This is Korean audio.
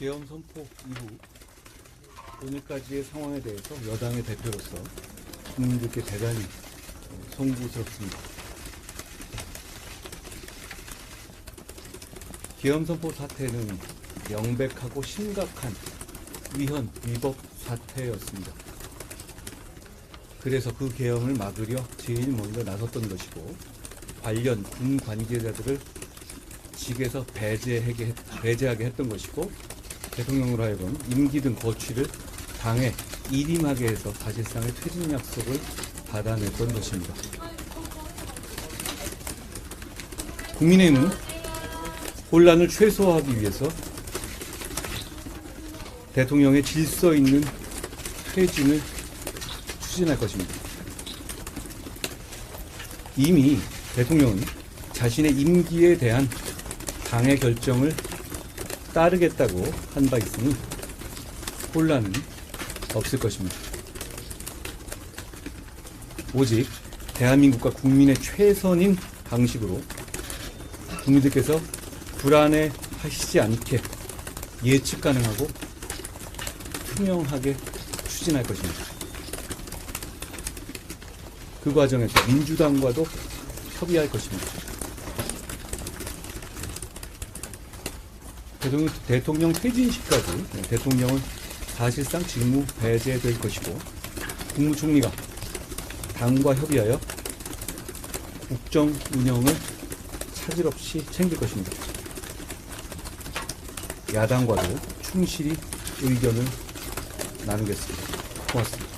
계엄 선포 이후 오늘까지의 상황에 대해서 여당의 대표로서 국민들께 대단히 어, 송구스럽습니다. 계엄 선포 사태는 명백하고 심각한 위헌 위법 사태였습니다. 그래서 그 계엄을 막으려 제일 먼저 나섰던 것이고 관련 군 관계자들을 직에서 배제하게, 했- 배제하게 했던 것이고 대통령으로 하여금 임기 등 거취를 당에 일임하게 해서 사실상의 퇴진 약속을 받아냈던 것입니다. 국민의힘은 혼란을 최소화하기 위해서 대통령의 질서 있는 퇴진을 추진할 것입니다. 이미 대통령은 자신의 임기에 대한 당의 결정을 따르겠다고 한 바 있으니 혼란은 없을 것입니다. 오직 대한민국과 국민의 최선인 방식으로 국민들께서 불안해 하시지 않게 예측 가능하고 투명하게 추진할 것입니다. 그 과정에서 민주당과도 협의할 것입니다. 대통령, 대통령 퇴진 시까지 대통령은 사실상 직무 배제될 것이고 국무총리가 당과 협의하여 국정 운영을 차질 없이 챙길 것입니다. 야당과도 충실히 의견을 나누겠습니다. 고맙습니다.